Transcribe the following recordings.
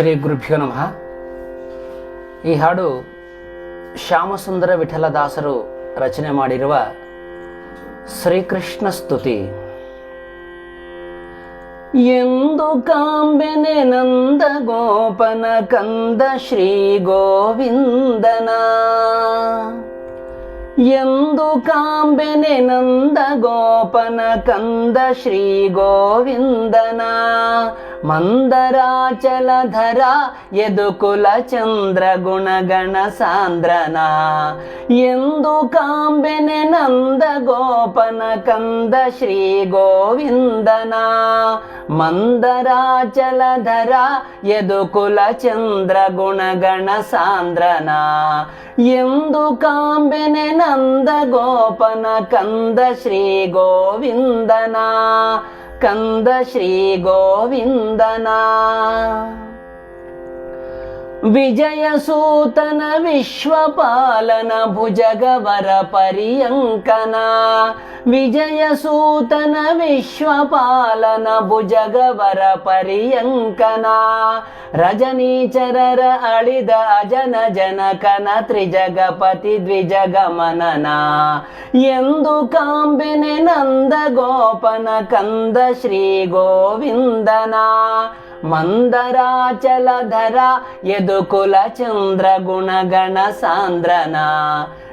ಶ್ರೀ ಗುರುಭ್ಯೋ ನಮಃ. ಈ ಹಾಡು ಶ್ಯಾಮಸುಂದರ ವಿಠಲದಾಸರು ರಚನೆ ಮಾಡಿರುವ ಶ್ರೀಕೃಷ್ಣ ಸ್ತುತಿ. ಎಂದು ಕಾಂಬೆನೆ ನಂದ ಗೋಪನ ಕಂದ ಶ್ರೀ ಗೋವಿಂದನ ಎಂದು ಕಾಂಬೆನೆ ನಂದ ಗೋಪನ ಕಂದ ಶ್ರೀ ಗೋವಿಂದನ. ಮಂದರಾಚಲಧರ ಯದುಕುಲ ಚಂದ್ರ ಗುಣಗಣ ಸಾಂದ್ರನ. ಎಂದು ಕಾಂಬೆನೆ ನಂದ ಗೋಪನ ಕಂದ ಶ್ರೀ ಗೋವಿಂದನ. ಮಂದರಾಚಲಧರ ಯದುಕುಲ ಚಂದ್ರ ಗುಣಗಣ ಸಾಂದ್ರನ. ಎಂದು ಕಾಂಬೆನೆ ನಂದ ಗೋಪನ ಕಂದ ಶ್ರೀ ಗೋವಿಂದನ ಕಂದ ಶ್ರೀ ಗೋವಿಂದನ ವಿಜಯಸೂತನ ವಿಶ್ವಪಾಲನ ಭುಜಗವರ ಪರ್ಯಂಕನ. ವಿಜಯಸೂತನ ವಿಶ್ವಪಾಲನ ಭುಜಗವರ ಪರ್ಯಂಕನ. ರಜನೀಚರರ ಅಳಿದ ಅಜನ ಜನಕನ ತ್ರಿಜಗಪತಿ ದ್ವಿಜಗಮನನ. ಎಂದು ಕಾಂಬೆನೆ ನಂದ ಗೋಪನ ಕಂದ ಶ್ರೀ ಗೋವಿಂದನ. ಮಂದರಾಚಲಧರ ಯದುಕುಲ ಚಂದ್ರ ಗುಣಗಣ ಸಾಂದ್ರನ.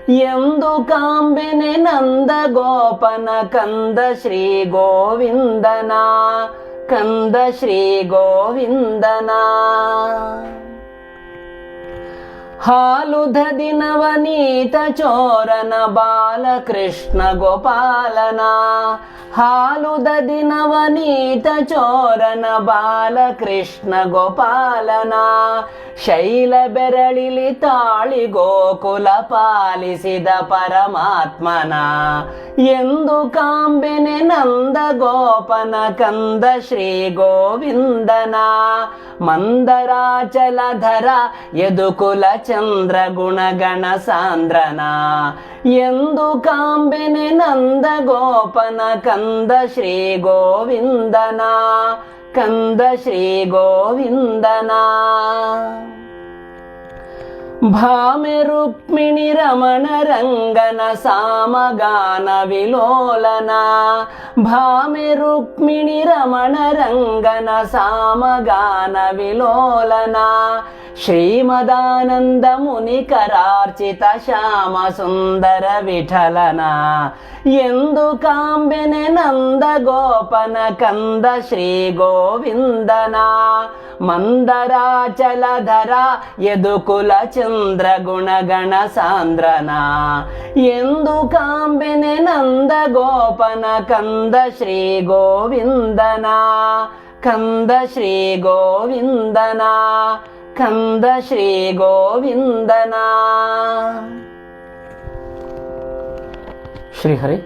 ಎಂದು ಕಾಂಬೆನೆ ನಂದ ಗೋಪನ ಕಂದ ಶ್ರೀ ಗೋವಿಂದನ. ಕಂದ ಶ್ರೀ ಗೋವಿಂದನ. ಹಾಲುಧದಿ ನೀತ ಚೋರನ ಬಾಲಕೃಷ್ಣ ಗೋಪಾಲನ. ಹಾಲು ದಿನವ ನೀತ ಚೋರನ ಬಾಲಕೃಷ್ಣ ಗೋಪಾಲನ. ಶೈಲ ಬೆರಳಿಲಿ ತಾಳಿ ಗೋಕುಲ ಪಾಲಿಸಿದ ಪರಮಾತ್ಮನ. ಎಂದು ಕಾಂಬೆನೆ ನಂದ ಗೋಪನ ಕಂದ ಶ್ರೀ ಗೋವಿಂದನ. ಮಂದರಾಚಲಧರ ಯದುಕುಲ ಚಂದ್ರ ಗುಣಗಣ ಸಾಂದ್ರನ. ಎಂದು ಕಾಂಬೆನೆ ನಂದ ಗೋಪನ ಕಂದ ಶ್ರೀ ಗೋವಿಂದನ. ಕಂದ ಶ್ರೀ ಗೋವಿಂದನ. ಭಾಮೆ ರುಕ್ಮಿಣಿ ರಮಣ ರಂಗನ ಸಾಮಗಾನ ವಿಲೋಲನ. ಭಾಮೆ ರುಕ್ಮಿಣಿ ರಮಣ ರಂಗನ ಸಾಮಗಾನ ವಿಲೋಲನ. ಶ್ರೀಮದಾನಂದ ಮುನಿಕರಾರ್ಚಿತ ಶ್ಯಾಮ ಸುಂದರ ವಿಠಲನ ಎಂದು ಕಾಂಬೆನೆ ನಂದ ಗೋಪನ ಕಂದ ಶ್ರೀ ಗೋವಿಂದನ ಮಂದರಾಚಲಧರ ಯದುಕುಲ ಚಂದ್ರ ಗುಣಗಣ ಸಾಂದ್ರನ ಎಂದು ಕಾಂಬೆನೆ ನಂದ ಗೋಪನ ಕಂದ ಶ್ರೀ ಗೋವಿಂದನ ಕಂದ ಶ್ರೀ ಗೋವಿಂದನ ಕಂದ ಶ್ರೀ ಗೋವಿಂದನ ಶ್ರೀಹರಿ